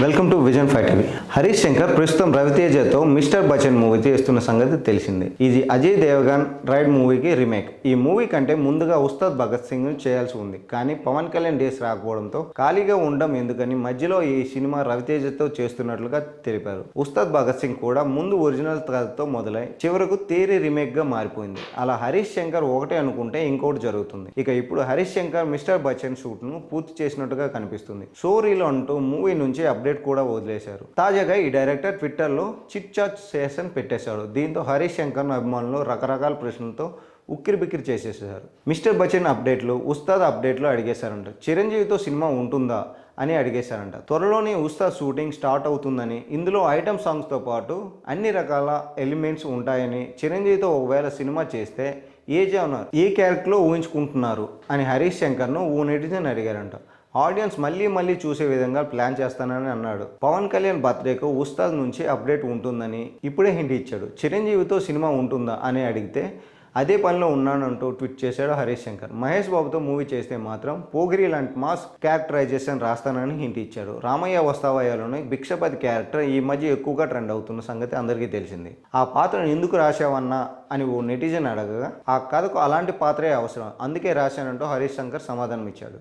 Welcome to vision five TV Harish Shankar ప్రస్తుతం రవితేజతో mister Bachchan movie చేస్తున్న సంగతి తెలిసింది. ఇది అజయ్ దేవగన్ రైడ్ మూవీకి రీమేక్. ఈ మూవీ కంటే ముందుగా ఉస్తాద్ భగత్ సింగ్ చేయాల్సి ఉంది. కానీ పవన్ కళ్యాణ్ డేస్ రాకపోవడంతో ఖాళీగా ఉండడం ఎందుకని మధ్యలో ఈ సినిమా రవితేజతో చేస్తున్నట్లుగా తెలిపారు. ఉస్తాద్ భగత్ సింగ్ కూడా ముందు ఒరిజినల్ కథతో మొదలై చివరకు తేరి రీమేక్గా మారిపోయింది. అలా హరీష్ శంకర్ ఒకటే అనుకుంటే ఇంకోటి జరుగుతుంది. ఇక ఇప్పుడు హరీష్ శంకర్ మిస్టర్ బచ్చన్ షూట్ను పూర్తి చేసినట్టుగా కనిపిస్తుంది. షోరీలో అంటూ మూవీ నుంచి అప్డేట్ కూడా వదిలేశారు. తాజాగా ఈ డైరెక్టర్ ట్విట్టర్లో చిక్ చిట్ చాట్ సెషన్ పెట్టేశాడు. దీంతో హరీష్ శంకర్ అభిమానులు రకరకాల ప్రశ్నలతో ఉక్కిరి బిక్కిరి చేసేసారు మిస్టర్ బచ్చన్ అప్డేట్లు ఉస్తాద్ అప్డేట్లు అడిగేశారంట. చిరంజీవితో సినిమా ఉంటుందా అని అడిగేశారంట. త్వరలోనే ఉస్తాద్ షూటింగ్ స్టార్ట్ అవుతుందని ఇందులో ఐటమ్ సాంగ్స్తో పాటు అన్ని రకాల ఎలిమెంట్స్ ఉంటాయని చిరంజీవితో ఒకవేళ సినిమా చేస్తే ఏ జానర్ ఏ క్యారెక్టర్లో ఊహించుకుంటున్నారు అని హరీష్ శంకర్ను ఓ నెటిజన్ అడిగారంట. ఆడియన్స్ మళ్ళీ మళ్ళీ చూసే విధంగా ప్లాన్ చేస్తానని అన్నాడు. పవన్ కళ్యాణ్ బర్త్డేకు ఉస్తాద్ నుంచి అప్డేట్ ఉంటుందని ఇప్పుడే హింట్ ఇచ్చాడు. చిరంజీవితో సినిమా ఉంటుందా అని అడిగితే అదే పనిలో ఉన్నానంటూ ట్వీట్ చేశాడు హరీష్ శంకర్. మహేష్ బాబుతో మూవీ చేస్తే మాత్రం పోగిరి లాంటి మాస్ క్యారెక్టరైజేషన్ రాస్తానని హింట్ ఇచ్చాడు. రామయ్య వస్తావయ్యలోని భిక్షపతి క్యారెక్టర్ ఈ మధ్య ఎక్కువగా ట్రెండ్ అవుతున్న సంగతి అందరికీ తెలిసింది. ఆ పాత్రను ఎందుకు రాశావన్నా అని ఓ నెటిజన్ అడగగా ఆ కథకు అలాంటి పాత్రే అవసరం అందుకే రాశానంటూ హరీష్ శంకర్ సమాధానం ఇచ్చాడు